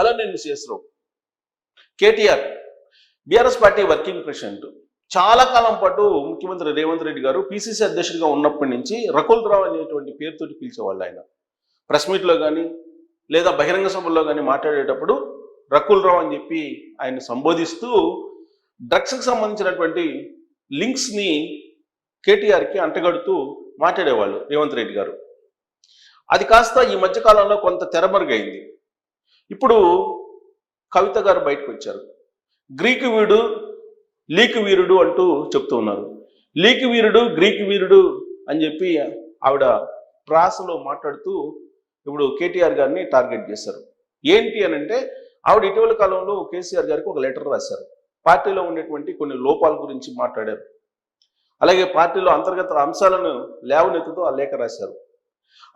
Hello నేను CS Rao KTR BRS party working president. చాలా కాలం పాటు ముఖ్యమంత్రి రేవంత్ రెడ్డి గారు పిసిసి అధ్యక్షుడిగా ఉన్నప్పటి నుంచి రకుల్ రావు అనేటువంటి పేరుతోటి పిలిచేవాళ్ళు ఆయన. ప్రెస్ మీట్లో కానీ లేదా బహిరంగ సభల్లో కానీ మాట్లాడేటప్పుడు రకుల్ రావు అని చెప్పి ఆయన సంబోధిస్తూ డ్రగ్స్కి సంబంధించినటువంటి లింక్స్ని కేటీఆర్కి అంటగడుతూ మాట్లాడేవాళ్ళు రేవంత్ రెడ్డి గారు. అది కాస్త ఈ మధ్యకాలంలో కొంత తెరమరుగైంది. ఇప్పుడు కవిత గారు బయటకు వచ్చారు. గ్రీకు వీడు లీక్ వీరుడు అంటూ చెప్తూ ఉన్నారు. లీక్ వీరుడు గ్రీక్ వీరుడు అని చెప్పి ఆవిడ ప్రాసలో మాట్లాడుతూ ఇప్పుడు కేటీఆర్ గారిని టార్గెట్ చేశారు. ఏంటి అని అంటే ఆవిడ ఇటీవల కాలంలో కేసీఆర్ గారికి ఒక లెటర్ రాశారు. పార్టీలో ఉండేటువంటి కొన్ని లోపాల గురించి మాట్లాడారు. అలాగే పార్టీలో అంతర్గత అంశాలను లేవనెత్తుతూ ఆ లేఖ రాశారు.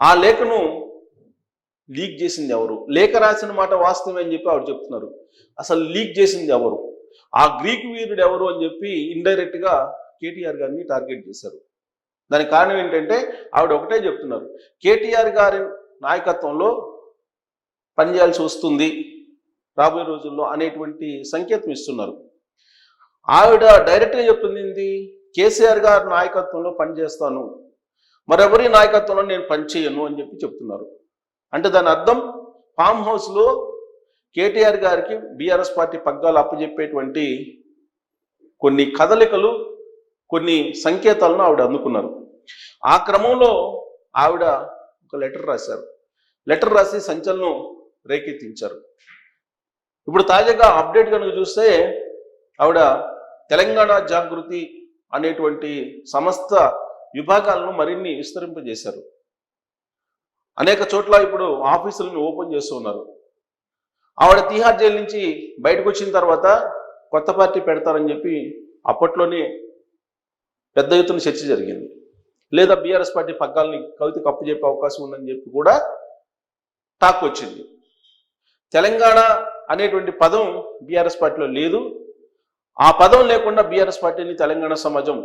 ఆ లేఖను లీక్ చేసింది ఎవరు? లేఖ రాసిన మాట వాస్తవమే అని చెప్పి ఆవిడ చెప్తున్నారు. అసలు లీక్ చేసింది ఎవరు? ఆ గ్రీక్ వీరుడు ఎవరు అని చెప్పి ఇండైరెక్ట్గా కేటీఆర్ గారిని టార్గెట్ చేశారు. దానికి కారణం ఏంటంటే ఆవిడ ఒకటే చెప్తున్నారు. కేటీఆర్ గారి నాయకత్వంలో పనిచేయాల్సి వస్తుంది రాబోయే రోజుల్లో అనేటువంటి సంకేతం ఇస్తున్నారు. ఆవిడ డైరెక్ట్గా చెప్తుంది కేసీఆర్ గారి నాయకత్వంలో పనిచేస్తాను. మరెవరి నాయకత్వంలో నేను పనిచేయను అని చెప్పి చెప్తున్నారు. అంటే దాని అర్థం ఫామ్ హౌస్లో కేటీఆర్ గారికి బీఆర్ఎస్ పార్టీ పగ్గాలు అప్పచెప్పేటువంటి కొన్ని కదలికలు కొన్ని సంకేతాలను ఆవిడ అందుకున్నారు. ఆ క్రమంలో ఆవిడ ఒక లెటర్ రాశారు. లెటర్ రాసి సంచలనం రేకెత్తించారు. ఇప్పుడు తాజాగా అప్డేట్ కనుక చూస్తే ఆవిడ తెలంగాణ జాగృతి అనేటువంటి సమస్త విభాగాలను మరిన్ని విస్తరింపజేశారు. అనేక చోట్ల ఇప్పుడు ఆఫీసులను ఓపెన్ చేస్తూ ఉన్నారు. ఆవిడ తీహార్ జైలు నుంచి బయటకు వచ్చిన తర్వాత కొత్త పార్టీ పెడతారని చెప్పి అప్పట్లోనే పెద్ద ఎత్తున చర్చ జరిగింది. లేదా బీఆర్ఎస్ పార్టీ పగ్గాలని కవితకు అప్పచెప్పే అవకాశం ఉందని చెప్పి కూడా టాక్ వచ్చింది. తెలంగాణ అనేటువంటి పదం బీఆర్ఎస్ పార్టీలో లేదు. ఆ పదం లేకుండా బీఆర్ఎస్ పార్టీని తెలంగాణ సమాజం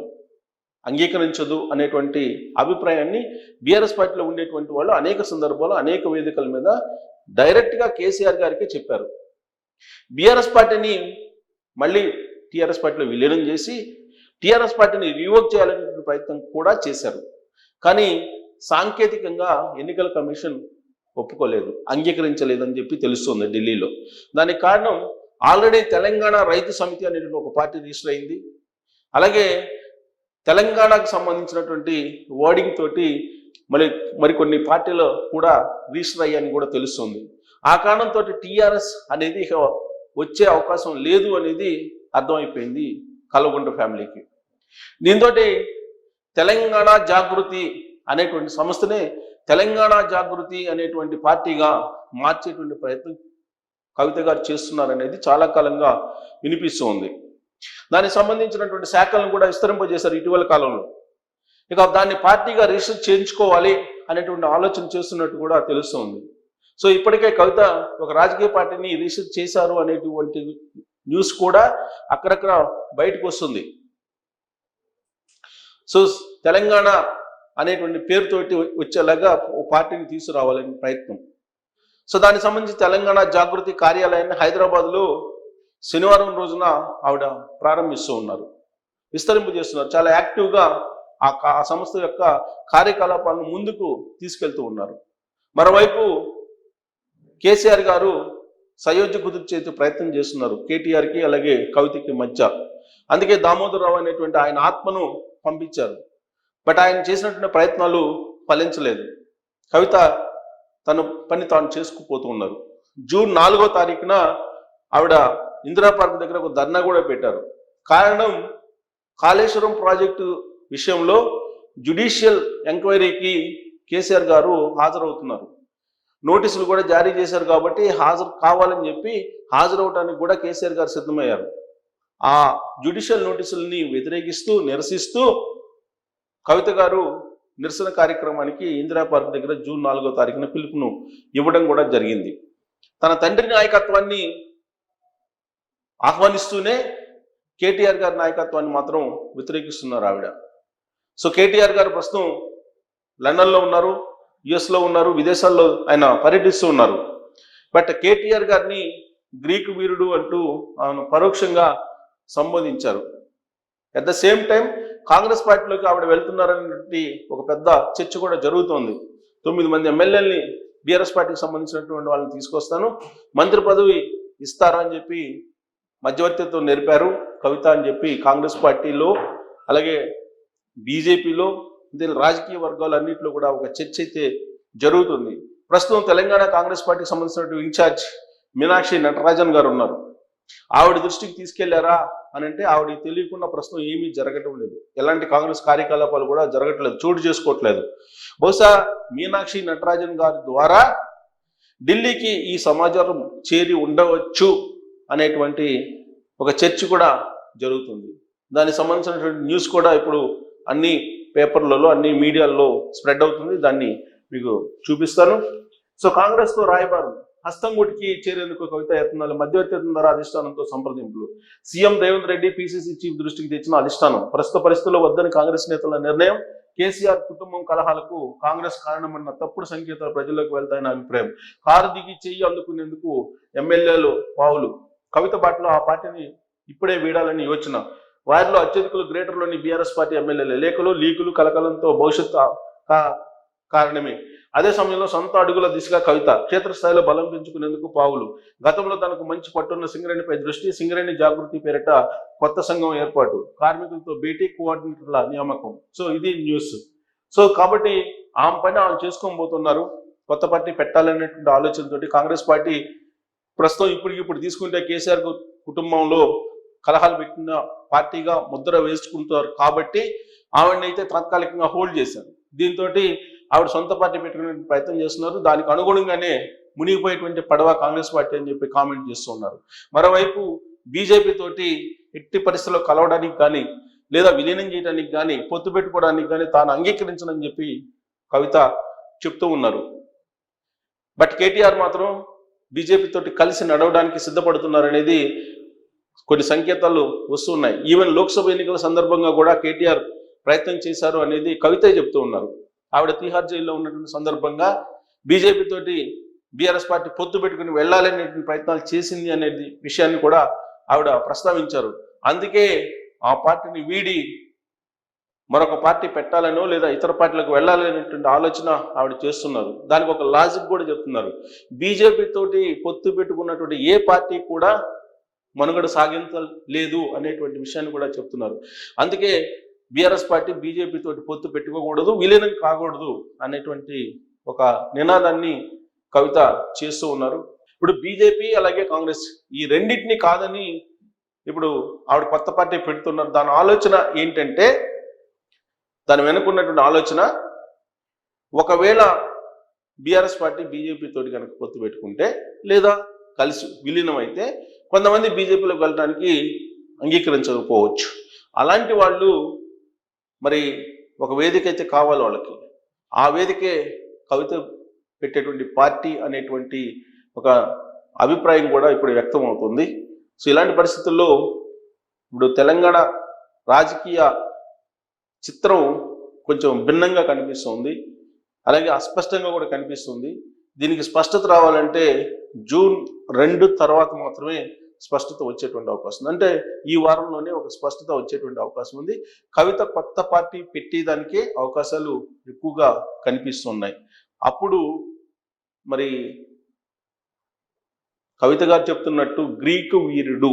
అంగీకరించదు అనేటువంటి అభిప్రాయాన్ని బీఆర్ఎస్ పార్టీలో ఉండేటువంటి వాళ్ళు అనేక సందర్భాల్లో అనేక వేదికల మీద డైరెక్ట్గా కేసీఆర్ గారికి చెప్పారు. బీఆర్ఎస్ పార్టీని మళ్ళీ టీఆర్ఎస్ పార్టీలో విలీనం చేసి టీఆర్ఎస్ పార్టీని రివోక్ చేయాలనే ప్రయత్నం కూడా చేశారు. కానీ సాంకేతికంగా ఎన్నికల కమిషన్ ఒప్పుకోలేదు అంగీకరించలేదని చెప్పి తెలుస్తుంది ఢిల్లీలో. దానికి కారణం ఆల్రెడీ తెలంగాణ రైతు సమితి అనేటువంటి ఒక పార్టీ రిజిస్టర్ అయింది. అలాగే తెలంగాణకు సంబంధించినటువంటి వర్డింగ్ తోటి మరి మరికొన్ని పార్టీలు కూడా రిజిస్టర్ అయ్యాయని కూడా తెలుస్తుంది. ఆ కారణంతో టీఆర్ఎస్ అనేది ఇక వచ్చే అవకాశం లేదు అనేది అర్థమైపోయింది కల్వగుంట ఫ్యామిలీకి. దీంతో తెలంగాణ జాగృతి అనేటువంటి సంస్థనే తెలంగాణ జాగృతి అనేటువంటి పార్టీగా మార్చేటువంటి ప్రయత్నం కవిత గారు చేస్తున్నారనేది చాలా కాలంగా వినిపిస్తూ ఉంది దానికి సంబంధించినటువంటి శాఖలను కూడా విస్తరింపజేశారు ఇటీవల కాలంలో. ఇక దాన్ని పార్టీగా రిజిస్టర్ చేయించుకోవాలి అనేటువంటి ఆలోచన చేస్తున్నట్టు కూడా తెలుస్తుంది. సో ఇప్పటికే కవిత ఒక రాజకీయ పార్టీని రిజిస్టర్ చేశారు అనేటువంటి న్యూస్ కూడా అక్కడక్కడ బయటకు వస్తుంది. సో తెలంగాణ అనేటువంటి పేరుతోటి వచ్చేలాగా ఓ పార్టీని తీసుకురావాలని ప్రయత్నం. సో దానికి సంబంధించి తెలంగాణ జాగృతి కార్యాలయాన్ని హైదరాబాద్లో శనివారం రోజున ఆవిడ ప్రారంభిస్తూ ఉన్నారు. విస్తరింపు చేస్తున్నారు. చాలా యాక్టివ్గా ఆ ఆ సంస్థ యొక్క కార్యకలాపాలను ముందుకు తీసుకెళ్తూ ఉన్నారు. మరోవైపు కేసీఆర్ గారు సయోధ్య కుదిర్చేందుకు ప్రయత్నం చేస్తున్నారు. కేటీఆర్కి అలాగే కవితకి మధ్య. అందుకే దామోదర్ రావు అనేటువంటి ఆయన ఆత్మను పంపించారు. బట్ ఆయన చేసినటువంటి ప్రయత్నాలు ఫలించలేదు. కవిత తన పని తాను చేసుకుపోతూ ఉన్నారు. జూన్ నాలుగో తారీఖున ఆవిడ ఇందిరా పార్క్ దగ్గర ఒక ధర్నా కూడా పెట్టారు. కారణం కాళేశ్వరం ప్రాజెక్టు విషయంలో జ్యుడిషియల్ ఎంక్వైరీకి కేసీఆర్ గారు హాజరవుతున్నారు. నోటీసులు కూడా జారీ చేశారు కాబట్టి హాజరు కావాలని చెప్పి హాజరవటానికి కూడా కేసీఆర్ గారు సిద్ధమయ్యారు. ఆ జ్యుడిషియల్ నోటీసుల్ని వ్యతిరేకిస్తూ నిరసిస్తూ కవిత గారు నిరసన కార్యక్రమానికి ఇందిరా పార్క్ దగ్గర జూన్ నాలుగో తారీఖున పిలుపును ఇవ్వడం కూడా జరిగింది. తన తండ్రి నాయకత్వాన్ని ఆహ్వానిస్తూనే కేటీఆర్ గారి నాయకత్వాన్ని మాత్రం వ్యతిరేకిస్తున్నారు ఆవిడ. సో కేటీఆర్ గారు ప్రస్తుతం లండన్లో ఉన్నారు యుఎస్లో ఉన్నారు విదేశాల్లో ఆయన పర్యటిస్తూ ఉన్నారు. బట్ కేటీఆర్ గారిని గ్రీకు వీరుడు అంటూ ఆమెను పరోక్షంగా సంబోధించారు. At the same time Congress పార్టీలోకి ఆవిడ వెళ్తున్నారనేటువంటి ఒక పెద్ద చర్చ కూడా జరుగుతోంది. తొమ్మిది మంది ఎమ్మెల్యేలని బీఆర్ఎస్ పార్టీకి సంబంధించినటువంటి వాళ్ళని తీసుకొస్తాను. మంత్రి పదవి ఇస్తారా అని చెప్పి మధ్యవర్తిత్వం నేర్పారు. కవిత అని చెప్పి కాంగ్రెస్ పార్టీలో అలాగే బీజేపీలో దీని రాజకీయ వర్గాలన్నింటిలో కూడా ఒక చర్చ అయితే జరుగుతుంది. ప్రస్తుతం తెలంగాణ కాంగ్రెస్ పార్టీకి సంబంధించినటువంటి ఇన్ఛార్జ్ మీనాక్షి నటరాజన్ గారు ఉన్నారు. ఆవిడ దృష్టికి తీసుకెళ్ళారా అని అంటే ఆవిడ తెలియకుండా ప్రస్తుతం ఏమీ జరగటం లేదు. ఎలాంటి కాంగ్రెస్ కార్యకలాపాలు కూడా జరగట్లేదు చోటు చేసుకోవట్లేదు. బహుశా మీనాక్షి నటరాజన్ గారి ద్వారా ఢిల్లీకి ఈ సమాచారం చేరి ఉండవచ్చు. అనేటువంటి ఒక చర్చ కూడా జరుగుతుంది. దానికి సంబంధించినటువంటి న్యూస్ కూడా ఇప్పుడు అన్ని పేపర్లలో అన్ని మీడియాల్లో స్ప్రెడ్ అవుతుంది. దాన్ని మీకు చూపిస్తాను. సో కాంగ్రెస్తో రాయబారం హస్తంగుడికి చేరేందుకు కవిత యత్నాలు మధ్యవర్తి ద్వారా అధిష్టానంతో సంప్రదింపులు. CM Revanth Reddy PCC chief దృష్టికి తెచ్చిన అధిష్టానం. ప్రస్తుత పరిస్థితుల్లో వద్దని కాంగ్రెస్ నేతల నిర్ణయం. కేసీఆర్ కుటుంబం కలహాలకు కాంగ్రెస్ కారణమన్న తప్పుడు సంకేతాలు ప్రజల్లోకి వెళ్తాయని అభిప్రాయం. కారు దిగి చెయ్యి అందుకునేందుకు ఎమ్మెల్యేలు పావులు. కవిత బాటలో ఆ పార్టీని ఇప్పుడే వీడాలని యోచన. వారిలో అత్యధికులు గ్రేటర్లోని బీఆర్ఎస్ పార్టీ ఎమ్మెల్యేలు. లేఖలు లీకులు కలకలంతో భవిష్యత్తు కారణమే. అదే సమయంలో సొంత అడుగుల దిశగా కవిత క్షేత్రస్థాయిలో బలం పెంచుకునేందుకు పావులు. గతంలో తనకు మంచి పట్టున్న సింగరేణిపై దృష్టి సింగరేణి జాగృతి పేరిట కొత్త సంఘం ఏర్పాటు కార్మికులతో భేటీ కోఆర్డినేటర్ల నియామకం. సో ఇది న్యూస్. సో కాబట్టి ఆమె పని ఆమె చేసుకోబోతున్నారు కొత్త పార్టీ పెట్టాలనేటువంటి ఆలోచనతోటి కాంగ్రెస్ పార్టీ ప్రస్తుతం ఇప్పుడు ఇప్పుడు తీసుకుంటే కేసీఆర్ కుటుంబంలో కలహాలు పెట్టిన పార్టీగా ముద్ర వేసుకుంటారు కాబట్టి ఆవిడని అయితే తాత్కాలికంగా హోల్డ్ చేశారు. దీంతో ఆవిడ సొంత పార్టీ పెట్టుకునే ప్రయత్నం చేస్తున్నారు. దానికి అనుగుణంగానే మునిగిపోయేటువంటి పడవ కాంగ్రెస్ పార్టీ అని చెప్పి కామెంట్ చేస్తున్నారు మరోవైపు బీజేపీ తోటి ఎట్టి పరిస్థితుల్లో కలవడానికి కానీ లేదా విలీనం చేయడానికి కానీ పొత్తు పెట్టుకోవడానికి కానీ తాను అంగీకరించనని చెప్పి కవిత చెప్తూ ఉన్నారు. బట్ కేటీఆర్ మాత్రం బీజేపీ తోటి కలిసి నడవడానికి సిద్ధపడుతున్నారనేది కొన్ని సంకేతాలు వస్తున్నాయి. ఈవెన్ లోక్సభ ఎన్నికల సందర్భంగా కూడా కేటీఆర్ ప్రయత్నం చేశారు అనేది కవితే చెప్తూ ఉన్నారు. ఆవిడ తిహార్ జైల్లో ఉన్నటువంటి సందర్భంగా బీజేపీ తోటి బీఆర్ఎస్ పార్టీ పొత్తు పెట్టుకుని వెళ్ళాలనేటువంటి ప్రయత్నాలు చేసింది అనేది విషయాన్ని కూడా ఆవిడ ప్రస్తావించారు. అందుకే ఆ పార్టీని వీడి మరొక పార్టీ పెట్టాలనో లేదా ఇతర పార్టీలకు వెళ్ళాలనేటువంటి ఆలోచన ఆవిడ చేస్తున్నారు. దానికి ఒక లాజిక్ కూడా చెప్తున్నారు. బీజేపీ తోటి పొత్తు పెట్టుకున్నటువంటి ఏ పార్టీ కూడా మనుగడ సాగించలేదు అనేటువంటి విషయాన్ని కూడా చెప్తున్నారు. అందుకే బీఆర్ఎస్ పార్టీ బీజేపీ తోటి పొత్తు పెట్టుకోకూడదు విలీనం కాకూడదు అనేటువంటి ఒక నినాదాన్ని కవిత చేస్తూ ఉన్నారు. ఇప్పుడు బీజేపీ అలాగే కాంగ్రెస్ ఈ రెండింటిని కాదని ఇప్పుడు ఆవిడ కొత్త పార్టీ పెడుతున్నారు. దాని ఆలోచన ఏంటంటే దాని వెనుకున్నటువంటి ఆలోచన ఒకవేళ బీఆర్ఎస్ పార్టీ బీజేపీ తోటి కనుక పొత్తు పెట్టుకుంటే లేదా కలిసి విలీనం అయితే కొంతమంది బీజేపీలోకి వెళ్ళడానికి అంగీకరించకపోవచ్చు. అలాంటి వాళ్ళు మరి ఒక వేదిక అయితే కావాలి వాళ్ళకి. ఆ వేదికే కవిత పెట్టేటువంటి పార్టీ అనేటువంటి ఒక అభిప్రాయం కూడా ఇప్పుడు వ్యక్తం అవుతుంది సో ఇలాంటి పరిస్థితుల్లో ఇప్పుడు తెలంగాణ రాజకీయ చిత్రం కొంచెం భిన్నంగా కనిపిస్తుంది. అలాగే అస్పష్టంగా కూడా కనిపిస్తుంది. దీనికి స్పష్టత రావాలంటే జూన్ రెండు తర్వాత మాత్రమే స్పష్టత వచ్చేటువంటి అవకాశం. ఉంది అంటే ఈ వారంలోనే ఒక స్పష్టత వచ్చేటువంటి అవకాశం ఉంది. కవిత కొత్త పార్టీ పెట్టేదానికే అవకాశాలు ఎక్కువగా కనిపిస్తున్నాయి. అప్పుడు మరి కవిత గారు చెప్తున్నట్టు గ్రీకు వీరుడు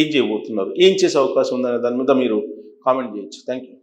ఏం చేయబోతున్నారు? ఏం చేసే అవకాశం ఉందనే దాని మీద మీరు కామెంట్ చేయొచ్చు. Thank you